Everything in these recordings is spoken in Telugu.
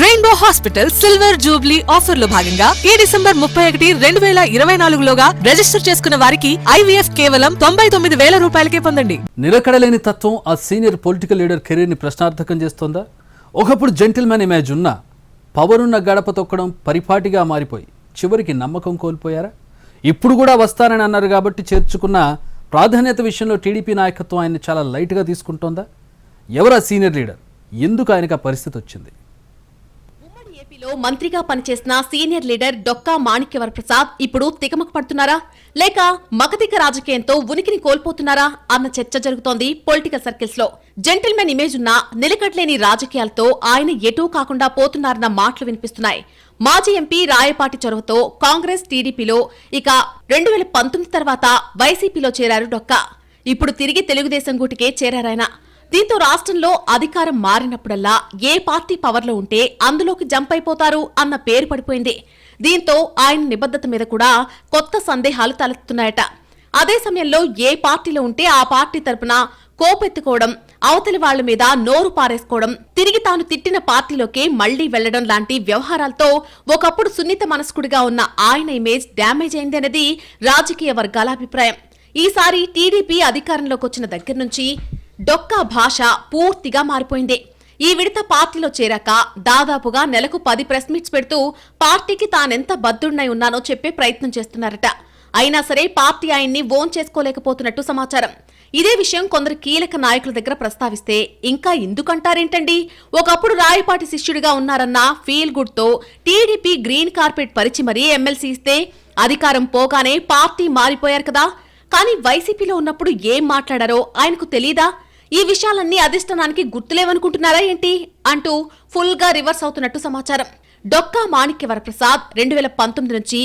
రెయిన్బో హాస్పిటల్ సిల్వర్ జూబ్లీ ఆఫర్లో భాగంగా ఈ డిసెంబర్ ముప్పై ఒకటి రెండు వేల ఇరవై నాలుగులోగా రిజిస్టర్ చేసుకున్న వారికి ఐవీఎఫ్ కేవలం తొంభై తొమ్మిది వేల రూపాయలకే పొందండి. నిలకడలేని తత్వం ఆ సీనియర్ పొలిటికల్ లీడర్ కెరీర్ని ప్రశ్నార్థకం చేస్తోందా? ఒకప్పుడు జెంటిల్మెన్ ఇమేజ్ ఉన్న పవర్ ఉన్న గడప తొక్కడం పరిపాటిగా మారిపోయి చివరికి నమ్మకం కోల్పోయారా? ఇప్పుడు కూడా వస్తారని అన్నారు కాబట్టి చేర్చుకున్న ప్రాధాన్యత విషయంలో టీడీపీ నాయకత్వం ఆయన్ని చాలా లైట్గా తీసుకుంటోందా? ఎవరా సీనియర్ లీడర్? ఎందుకు ఆయనకు ఆ పరిస్థితి వచ్చింది? ఏపీలో మంత్రిగా పనిచేసిన సీనియర్ లీడర్ డొక్కా మాణిక్యవర ప్రసాద్ ఇప్పుడు తికమక పడుతున్నారా? లేక మగతిక రాజకీయంతో ఉనికిని కోల్పోతున్నారా? అన్న చర్చ జరుగుతోంది పొలిటికల్ సర్కిల్స్లో. జెంటిల్మెన్ ఇమేజ్ ఉన్న నిలకడలేని రాజకీయాలతో ఆయన ఎటూ కాకుండా పోతున్నారన్న మాటలు వినిపిస్తున్నాయి. మాజీ ఎంపీ రాయపాటి చొరవతో కాంగ్రెస్ టీడీపీలో ఇక రెండు వేల పంతొమ్మిది తర్వాత వైసీపీలో చేరారు డొక్కా. ఇప్పుడు తిరిగి తెలుగుదేశం గూటికే చేరారాయన. దీంతో రాష్ట్రంలో అధికారం మారినప్పుడల్లా ఏ పార్టీ పవర్లో ఉంటే అందులోకి జంప్ అయిపోతారు అన్న పేరు పడిపోయింది. దీంతో ఆయన నిబద్ధత మీద కూడా కొత్త సందేహాలు తలెత్తున్నాయట అదే సమయంలో ఏ పార్టీలో ఉంటే ఆ పార్టీ తరపున కోపెత్తుకోవడం అవతలి వాళ్ళ మీద నోరు పారేసుకోవడం తిరిగి తాను తిట్టిన పార్టీలోకే మళ్ళీ వెళ్ళడం లాంటి వ్యవహారాలతో ఒకప్పుడు సున్నిత మనస్కుడిగా ఉన్న ఆయన ఇమేజ్ డ్యామేజ్ అయింది అనేది రాజకీయ వర్గాల అభిప్రాయం. ఈసారి టీడీపీ అధికారంలోకి వచ్చిన దగ్గర నుంచి డొక్కా భాష పూర్తిగా మారిపోయింది. ఈ విడత పార్టీలో చేరాక దాదాపుగా నెలకు పది ప్రెస్ మీట్స్ పెడుతూ పార్టీకి తానెంత బద్దుడినై ఉన్నానో చెప్పే ప్రయత్నం చేస్తున్నారట. అయినా సరే పార్టీ ఆయన్ని ఓన్ చేసుకోలేకపోతున్నట్టు సమాచారం. ఇదే విషయం కొందరు కీలక నాయకుల దగ్గర ప్రస్తావిస్తే ఇంకా ఎందుకంటారేంటండి? ఒకప్పుడు రాయపాటి శిష్యుడిగా ఉన్నారన్న ఫీల్ గుడ్తో టీడీపీ గ్రీన్ కార్పెట్ పరిచి మరీ ఎమ్మెల్సీ ఇస్తే అధికారం పోగానే పార్టీ మారిపోయారు కదా. కానీ వైసీపీలో ఉన్నప్పుడు ఏం మాట్లాడారో ఆయనకు తెలీదా? ఈ విషయాలన్నీ అధిష్టానానికి గుర్తులేవనుకుంటున్నారా ఏంటి? అంటూ ఫుల్గా రివర్స్ అవుతున్నట్టు సమాచారం. డొక్కా మాణిక్య వరప్రసాద్ రెండు వేల పంతొమ్మిది నుంచి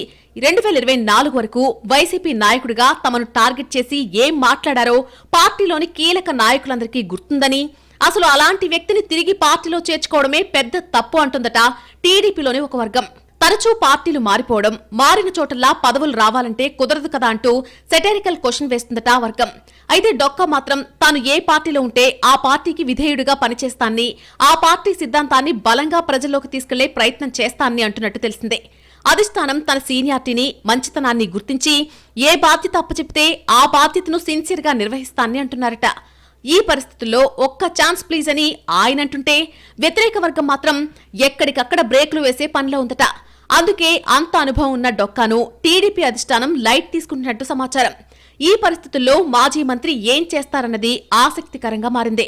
రెండు వేల ఇరవై నాలుగు వరకు వైసీపీ నాయకుడిగా తమను టార్గెట్ చేసి ఏం మాట్లాడారో పార్టీలోని కీలక నాయకులందరికీ గుర్తుందని అసలు అలాంటి వ్యక్తిని తిరిగి పార్టీలో చేర్చుకోవడమే పెద్ద తప్పు అంటుందట టీడీపీలోని ఒక వర్గం. తరచూ పార్టీలు మారిపోవడం మారిన చోటల్లా పదవులు రావాలంటే కుదరదు కదా అంటూ సెటరికల్ క్వశ్చన్ వేస్తుందట వర్గం. అయితే డొక్క మాత్రం తాను ఏ పార్టీలో ఉంటే ఆ పార్టీకి విధేయుడిగా పనిచేస్తాన్ని ఆ పార్టీ సిద్ధాంతాన్ని బలంగా ప్రజల్లోకి తీసుకెళ్ళే ప్రయత్నం చేస్తాన్ని అంటున్నట్టు తెలిసిందే. అధిష్టానం తన సీనియారిటీని మంచితనాన్ని గుర్తించి ఏ బాధ్యత అప్పచెప్తే ఆ బాధ్యతను సిన్సియర్గా నిర్వహిస్తాన్ని అంటున్నారట. ఈ పరిస్థితుల్లో ఒక్క ఛాన్స్ ప్లీజ్ అని ఆయన అంటుంటే వ్యతిరేక వర్గం మాత్రం ఎక్కడికక్కడ బ్రేకులు వేసే పనిలో ఉందట. అందుకే అంత అనుభవం ఉన్న డొక్కాను టీడీపీ అధిష్టానం లైట్ తీసుకుంటున్నట్టు సమాచారం. ఈ పరిస్థితుల్లో మాజీ మంత్రి ఏం చేస్తారన్నది ఆసక్తికరంగా మారింది.